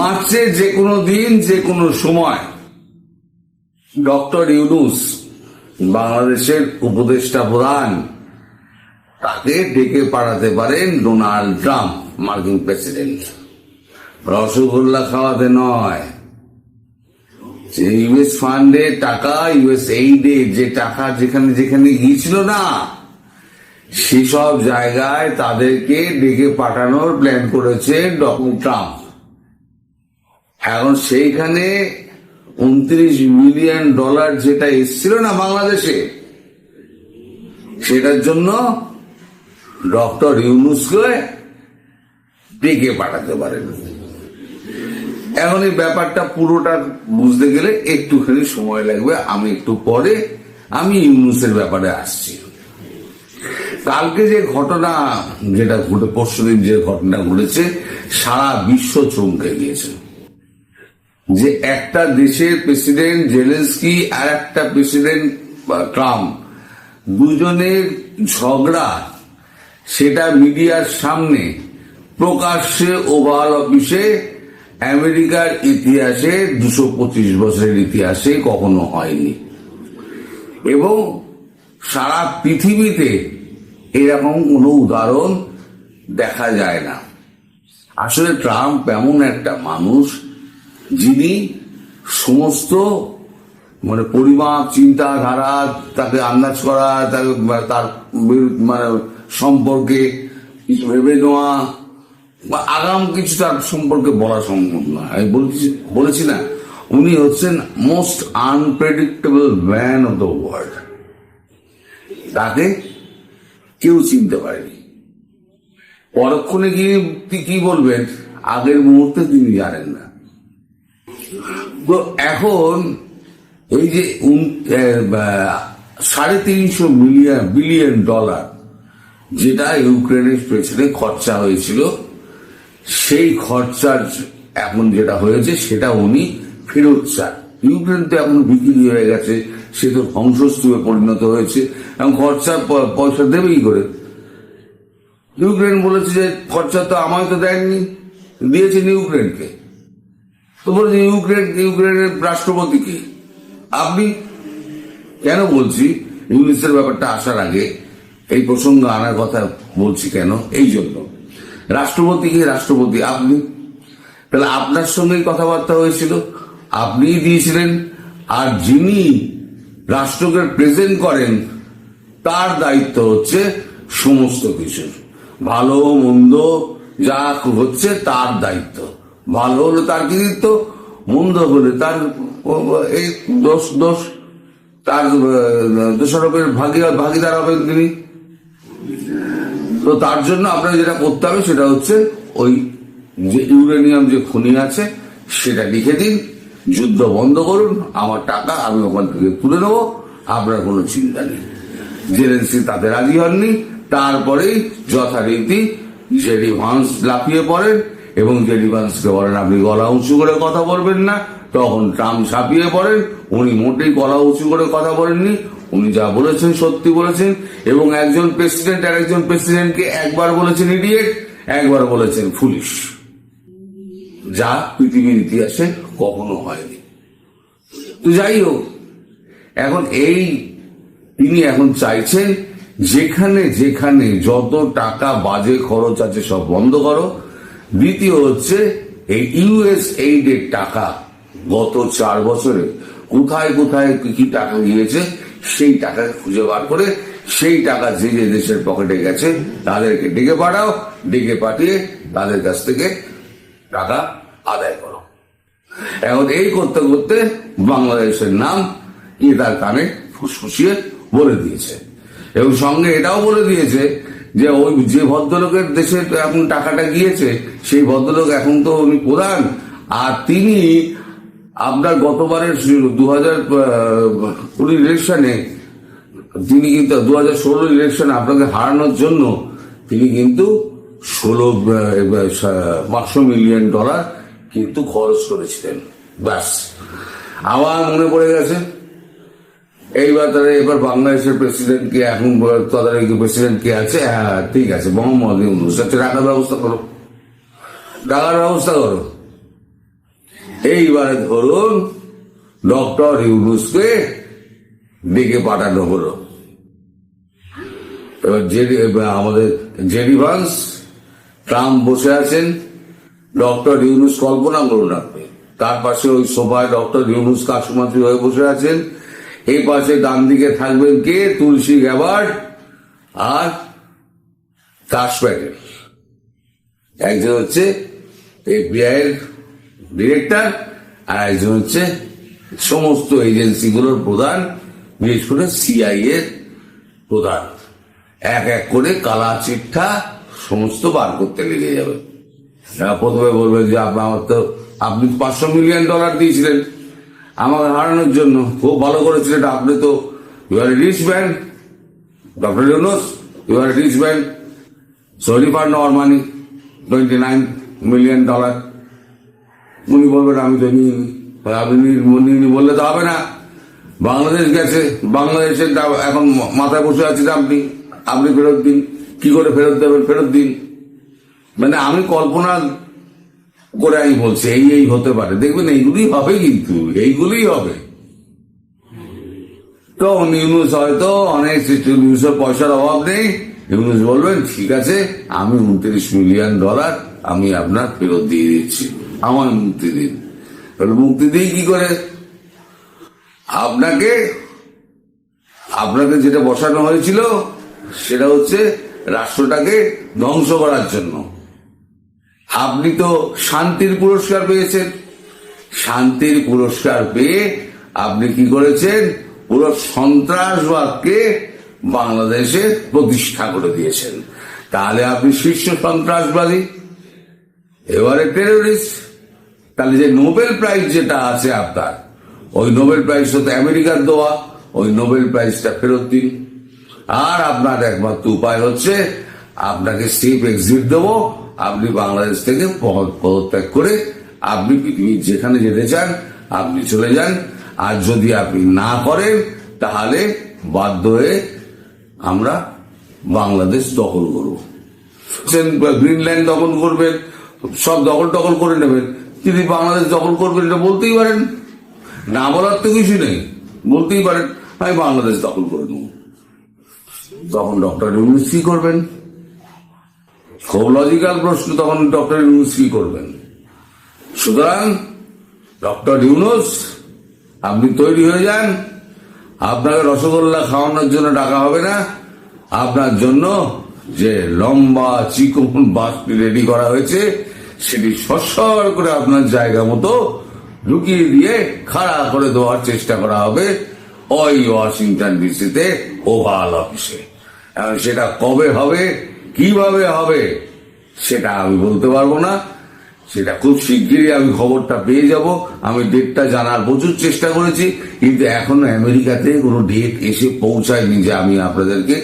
মার্চে যে কোনো দিন, যে কোনো সময়। ডক্টর ইউনুস, বাংলাদেশের উপদেষ্টা প্রধান, তাকে ডেকে পাঠাতে পারেন ডোনাল্ড ট্রাম্প, মার্কিন প্রেসিডেন্ট। রসগোল্লা খাওয়াতে নয়। ইউএস ফান্ডে টাকা, ইউএস এইডে যে টাকা যেখানে যেখানে গিয়েছিল না, সেসব জায়গায় তাদেরকে ডেকে পাঠানোর প্ল্যান করেছে ডক্টর ট্রাম্প। এখন সেইখানে উনত্রিশ মিলিয়ন ডলার যেটা এসছিল না বাংলাদেশে, সেটার জন্য ডক্টর ইউনুসকে ডেকে পাঠাতে পারেন। এখন এই ব্যাপারটা পুরোটা বুঝতে গেলে একটুখানি সময় লাগবে, আমি একটু পরে আমি ইউনুসের ব্যাপারে আসছি। কালকে যে ঘটনা, যেটা ঘটে, পরশুদিন যে ঘটনা ঘটেছে, সারা বিশ্ব চমকে গিয়েছে। যে একটা দেশের প্রেসিডেন্ট জেলেন্সকি আর একটা প্রেসিডেন্ট ট্রাম্প, দুজনের ঝগড়া সেটা মিডিয়ার সামনে প্রকাশ্যে ওভাল অফিসে আমেরিকার ইতিহাসে দুশো পঁচিশ বছরের ইতিহাসে কখনো হয়নি। এবং সারা পৃথিবীতে এরকম কোনো উদাহরণ দেখা যায় না। আসলে ট্রাম্প এমন একটা মানুষ যিনি সমস্ত মানে পরিমাপ, চিন্তাধারা, তাকে আন্দাজ করা তাকে তার মানে সম্পর্কে ভেবে নেওয়া, বা আগাম কিছু তার সম্পর্কে বলা সম্ভব নয় আমি বলছি, বলেছি না, উনি হচ্ছেন most unpredictable man of the world তাকে কেউ চিনতে পারেনি। পরক্ষণে গিয়ে কি বলবেন? আগের মুহূর্তে তিনি জানেন না। তো এখন এই যে সাড়ে তিনশো মিলিয়ন, বিলিয়ন ডলার যেটা ইউক্রেনের পেছনে খরচা হয়েছিল, সেই খরচার এখন যেটা হয়েছে, সেটা উনি ফেরত চান। ইউক্রেন তো এখন বিক্রি হয়ে গেছে, সে তো ধ্বংসস্তূপে পরিণত হয়েছে এবং খরচা প- পয়সা দেবেই করে। ইউক্রেন বলেছে যে খরচা তো আমায় তো দেননি, দিয়েছেন ইউক্রেনকে। তো বলেছে ইউক্রেন ইউক্রেনের রাষ্ট্রপতি কি? আপনি কেন বলছি? ইউনিসের ব্যাপারটা আসার আগে এই প্রসঙ্গ আনার কথা বলছি কেন? এই জন্য। রাষ্ট্রপতি কি? রাষ্ট্রপতি আপনি। তাহলে আপনার সঙ্গেই কথাবার্তা হয়েছিল, আপনিই দিয়েছিলেন, আর যিনি রাষ্ট্রকে প্রেজেন্ট করেন, তার দায়িত্ব হচ্ছে সমস্ত কিছু। ভালো, মন্দ, যা হচ্ছে তার দায়িত্ব। ভালো হলে তার কৃতিত্ব মন্দ হলে তার এই দোষ দোষ, তার দোষারোপের ভাগি- ভাগিদার হবেন তিনি। তো তার জন্য আপনার যেটা করতে হবে সেটা হচ্ছে ওই যে ইউরেনিয়াম যে খনি আছে, সেটা লিখে দিন, যুদ্ধ বন্ধ করুন, আমার টাকা আমি ওখান থেকে তুলে নেব, আপনার কোনো চিন্তা নেই। জেলেন্সি তাতে রাজি হননি, তারপরেই যথারীতি জেডি ভান্স লাফিয়ে পড়েন এবং জেডি ভান্সকে বলেন, আপনি গলা উঁচু করে কথা বলবেন না, তখন ট্রাম্প ছাপিয়ে পড়েন, উনি মোটেই গলা উঁচু করে কথা বলেননি, উনি যা বলেছেন সত্যি বলেছেন, এবং একজন প্রেসিডেন্ট আর একজন প্রেসিডেন্টকে একবার বলেছেন ইডিয়েট, একবার বলেছেন ফুলিশ। যা পৃথিবীর ইতিহাসে কখনো হয়নি। তো যাই হোক, এখন এই তিনি এখন চাইছেন, যেখানে যেখানে যত টাকা বাজে খরচ আছে সব বন্ধ করো দ্বিতীয় হচ্ছে এই ইউএস এইডের টাকা গত চার বছরে কোথায় কোথায় কি কি টাকা গিয়েছে, সেই টাকা খুঁজে বার করে, সেই টাকা যে যে দেশের পকেটে গেছে, তাদেরকে ডেকে পাঠাও, ডেকে পাঠিয়ে তাদের কাছ থেকে টাকা আদায় করো। এখন এই করতে করতে বাংলাদেশের নাম কি তার কানে ফুসফুসিয়ে বলে দিয়েছে। এবং সঙ্গে এটাও বলে দিয়েছে যে ওই যে ভদ্রলোকের দেশে এখন টাকাটা গিয়েছে, সেই ভদ্রলোক এখন তো উনি প্রধান। আর তিনি আপনার গতবারের দু হাজার কুড়ি ইলেকশনে তিনি কিন্তু দু হাজার ষোলো ইলেকশনে আপনাকে হারানোর জন্য তিনি কিন্তু ষোলো পাঁচশো মিলিয়ন ডলার কিন্তু খরচ করেছিলেন। ব্যাস। আমার মনে পড়ে গেছে এইবার তারা এবার বাংলাদেশের প্রেসিডেন্ট কে এখন তদারকি প্রেসিডেন্ট কে আছে? হ্যাঁ ঠিক আছে, মোহাম্মদ ইউনুস। আচ্ছা ব্যবস্থা করো। টাকার ব্যবস্থা করো। এইবারে ধরুন ডক্টর ইউনুসকে ডেকে পাঠানো হলো। এবার জেডি আমাদের জেডি ভান্স, ট্রাম্প বসে আছেন। ডক্টর ইউনুস কল্পনা করুন আপনি। তার পাশে ওই সোফায় ডক্টর ইউনুস কাশুমাত্রী হয়ে বসে আছেন। এই পাশে ডান দিকে থাকবেন কে? তুলসী গ্যাবার্ড আর কাশ প্যাটেল। একজন হচ্ছে এফবিআই এর ডিরেক্টর আর একজন হচ্ছে সমস্ত এজেন্সিগুলোর প্রধান, বিশেষ করে সিআই এর প্রধান। এক এক করে কালা চিঠা সমস্ত বার করতে লেগে যাবে। প্রথমে বলবেন যে আপনার তো আপনি পাঁচশো মিলিয়ন ডলার দিয়েছিলেন। আমাকে হারানোর জন্য খুব ভালো করেছিলেন আপনি তো you are rich man doctor Yunus you are rich man So refund our money, 29 million dollar. উনি বলবেন আমি তো নিই আপনি নি- নিইনি বললে তো হবে না। বাংলাদেশ গেছে বাংলাদেশের এখন মাথায় বসে আছেন আপনি। আপনি ফেরত দিন। কি করে ফেরত দেবেন? ফেরত দিন। মানে আমি কল্পনা আমি বলছি, এই এই হতে পারে। দেখবেন এইগুলি হবে কিন্তু, এইগুলিই হবে। তো ইউনুস হয়তো অনেক ইউনুসের পয়সার অভাব নেই। ইউনুস বলবেন, ঠিক আছে, আমি উনত্রিশ মিলিয়ন ডলার আমি আপনার ফেরত দিয়ে দিচ্ছি। আমার মুক্তি দিন। তাহলে মুক্তি দিই কি করে? আপনাকে আপনাকে যেটা বসানো হয়েছিল, সেটা হচ্ছে রাষ্ট্রটাকে ধ্বংস করার জন্য। আপনি তো শান্তির পুরস্কার পেয়েছেন। শান্তির পুরস্কার পেয়ে আপনি কি করেছেন? পুরো সন্ত্রাসবাদকে বাংলাদেশে প্রতিষ্ঠা করে দিয়েছেন। তাহলে আপনি শীর্ষ সন্ত্রাসবাদী। এবারে টেরোরিস্ট তাহলে যে নোবেল প্রাইজ যেটা আছে আপনার, ওই নোবেল প্রাইজটা তো আমেরিকার দেওয়া ওই নোবেল প্রাইজটা ফেরত দিন। আর আপনার একমাত্র উপায় হচ্ছে, আপনাকে সেফ এক্সিট দেবো আপনি বাংলাদেশ থেকে পদ- পদত্যাগ করে আপনি পৃথিবীর যেখানে যেতে চান, আপনি চলে যান। আর যদি আপনি না করেন, তাহলে বাধ্য হয়ে আমরা বাংলাদেশ দখল করব। গ্রিনল্যান্ড দখল করবেন, সব দখল টখল করে নেবেন। তিনি বাংলাদেশ দখল করবেন, এটা বলতেই পারেন। না বলার তো কিছু নেই। বলতেই পারেন, আমি বাংলাদেশ দখল করে নেব। তখন ডক্টর ইউনুস করবেন? খুব লজিক্যাল প্রশ্ন তখন ডক্টর ইউনুস কি করবেন? সুতরাং ডক্টর ইউনুস আপনি তৈরি হয়ে যান। আপনাকে রসগোল্লা খাওয়ানোর জন্য ডাকা হবে না। আপনার জন্য যে লম্বা চিকন বাসটি রেডি করা হয়েছে, সেটি সরসর করে আপনার জায়গা মতো ঢুকিয়ে দিয়ে খাড়া করে দেওয়ার চেষ্টা করা হবে ওই ওয়াশিংটন ডিসিতে ওভাল অফিসে। সেটা কবে হবে? কীভাবে হবে সেটা আমি বলতে পারব না। সেটা খুব শিগগিরই আমি খবরটা পেয়ে যাব। আমি ডেটটা জানার প্রচুর চেষ্টা করেছি, কিন্তু এখনও আমেরিকাতে কোনো ডেট এসে পৌঁছায়নি যে আমি আপনাদেরকে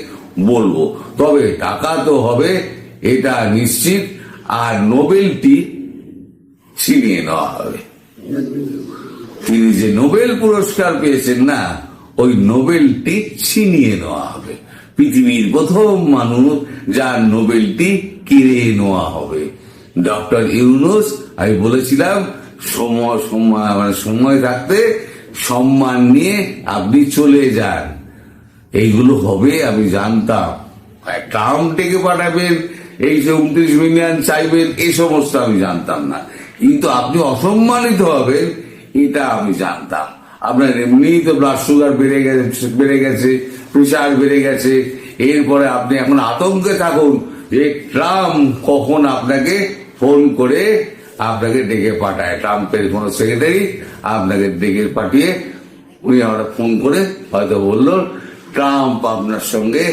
বলব। তবে টাকা তো হবে, এটা নিশ্চিত, আর নোবেলটি ছিনিয়ে নেওয়া হবে। তিনি যে নোবেল পুরস্কার পেয়েছেন না, ওই নোবেলটি ছিনিয়ে নেওয়া হবে। পৃথিবীর প্রথম মানুষ যার নোবেলটি কিনে নেওয়া হবে। ডক্টর ইউনুস, আমি বলেছিলাম, সময় সময় মানে সময় থাকতে সম্মান নিয়ে আপনি চলে যান। এইগুলো হবে, আমি জানতাম। ট্রাম ডেকে পাঠাবেন এই যে উনত্রিশ মিলিয়ন চাইবেন এই সমস্ত আমি জানতাম না। কিন্তু আপনি অসম্মানিত হবেন, এটা আমি জানতাম। আপনার এমনিই তো ব্লাড সুগার বেড়ে গেছে বেড়ে গেছে প্রেশার বেড়ে গেছে। এরপরে আপনি এখন আতঙ্কে থাকুন যে ট্রাম্প কখন আপনাকে ফোন করে আপনাকে ডেকে পাঠায়। ট্রাম্পের কোনো সেক্রেটারি আপনাকে ডেকে পাঠিয়ে উনি আমরা ফোন করে হয়তো বলল, ট্রাম্প আপনার সঙ্গে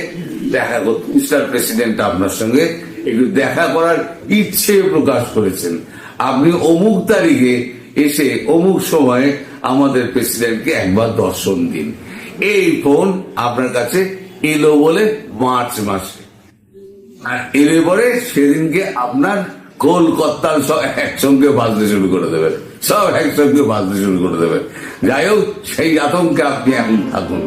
দেখা করতে মিস্টার প্রেসিডেন্ট আপনার সঙ্গে একটু দেখা করার ইচ্ছে প্রকাশ করেছেন। আপনি অমুক তারিখে এসে অমুক সময়ে আমাদের প্রেসিডেন্টকে একবার দর্শন দিন। এই ফোন আপনার কাছে এলো বলে মার্চ মাসে। আর এলে পরে সেদিনকে আপনার কলকাতার সব একসঙ্গে বাজতে শুরু করে দেবেন সব একসঙ্গে বাজতে শুরু করে দেবেন যাই হোক, সেই আতঙ্কে আপনি এখন থাকুন।